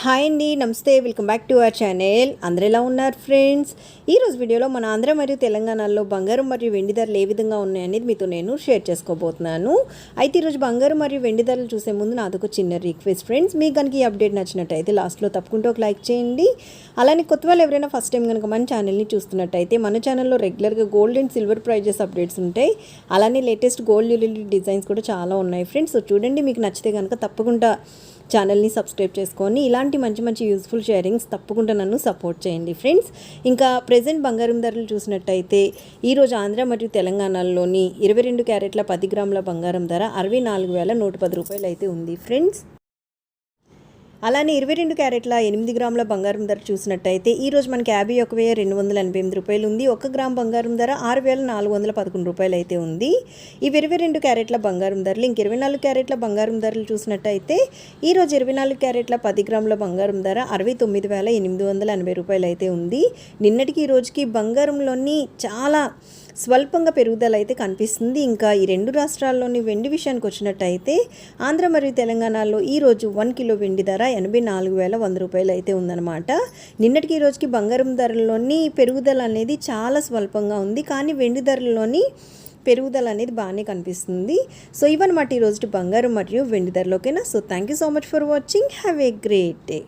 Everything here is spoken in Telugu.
హాయ్ అండి నమస్తే welcome back to our channel. అందరు ఎలా ఉన్నారు ఫ్రెండ్స్? ఈరోజు వీడియోలో మన ఆంధ్ర మరియు తెలంగాణలో బంగారం మరియు వెండి ధరలు ఏ విధంగా ఉన్నాయనేది మీతో నేను షేర్ చేసుకోబోతున్నాను. అయితే ఈరోజు బంగారం మరియు వెండి ధరలు చూసే ముందు నాదొక చిన్న రిక్వెస్ట్ ఫ్రెండ్స్. మీకు కనుక ఈ అప్డేట్ నచ్చినట్టయితే లాస్ట్లో తప్పకుండా ఒక లైక్ చేయండి. అలానే కొత్త వాళ్ళు ఎవరైనా ఫస్ట్ టైం కనుక మన ఛానల్ని చూస్తున్నట్టయితే మన ఛానల్లో రెగ్యులర్గా gold and silver prices updates ఉంటాయి. అలానే లేటెస్ట్ గోల్డ్ జ్యువెలరీ డిజైన్స్ కూడా చాలా ఉన్నాయి ఫ్రెండ్స్. సో చూడండి మీకు నచ్చితే కనుక తప్పకుండా ఛానల్ని సబ్స్క్రైబ్ చేసుకొని ఇలాంటి ఇలాంటి మంచి మంచి యూస్ఫుల్ షేరింగ్స్ తప్పకుండా నన్ను సపోర్ట్ చేయండి ఫ్రెండ్స్ ఇంకా ప్రజెంట్ బంగారం ధరలు చూసినట్టయితే ఈరోజు ఆంధ్ర మరియు తెలంగాణలోని ఇరవై రెండు క్యారెట్ల పది గ్రాముల బంగారం ధర అరవై నాలుగు వేల నూట పది రూపాయలు అయితే ఉంది ఫ్రెండ్స్ అలానే ఇరవై రెండు క్యారెట్ల ఎనిమిది గ్రాముల బంగారం ధర చూసినట్టయితే ఈ రోజు మనకి యాభై ఒక వెయ్యి రెండు వందల ఎనభై ఎనిమిది రూపాయలు ఉంది. ఒక గ్రామ్ బంగారం ధర ఆరు వేల నాలుగు వందల పదకొండు రూపాయలు అయితే ఉంది. ఇవి ఇరవై రెండు క్యారెట్ల బంగారం ధరలు ఇంక ఇరవై నాలుగు క్యారెట్ల బంగారం ధరలు చూసినట్టయితే ఈ రోజు ఇరవై నాలుగు క్యారెట్ల పది గ్రాముల బంగారం ధర అరవై తొమ్మిది వేల ఎనిమిది వందల ఎనభై రూపాయలు అయితే ఉంది. నిన్నటికి ఈ రోజుకి బంగారంలోని చాలా స్వల్పంగా పెరుగుదల అయితే కనిపిస్తుంది. ఇంకా ఈ రెండు రాష్ట్రాల్లోని వెండి విషయానికి వచ్చినట్టయితే ఆంధ్ర మరియు తెలంగాణలో ఈ రోజు వన్ కిలో వెండి ధర ఎనభై నాలుగు వేల వంద రూపాయలు అయితే ఉందన్నమాట. నిన్నటికి ఈ రోజుకి బంగారం ధరల్లోని పెరుగుదల అనేది చాలా స్వల్పంగా ఉంది. కానీ వెండి ధరల్లోని పెరుగుదల అనేది బాగానే కనిపిస్తుంది. సో ఇవన్నమాట ఈ రోజు బంగారం మరియు వెండి ధరలోకేనా? So thank you so much for watching have a great day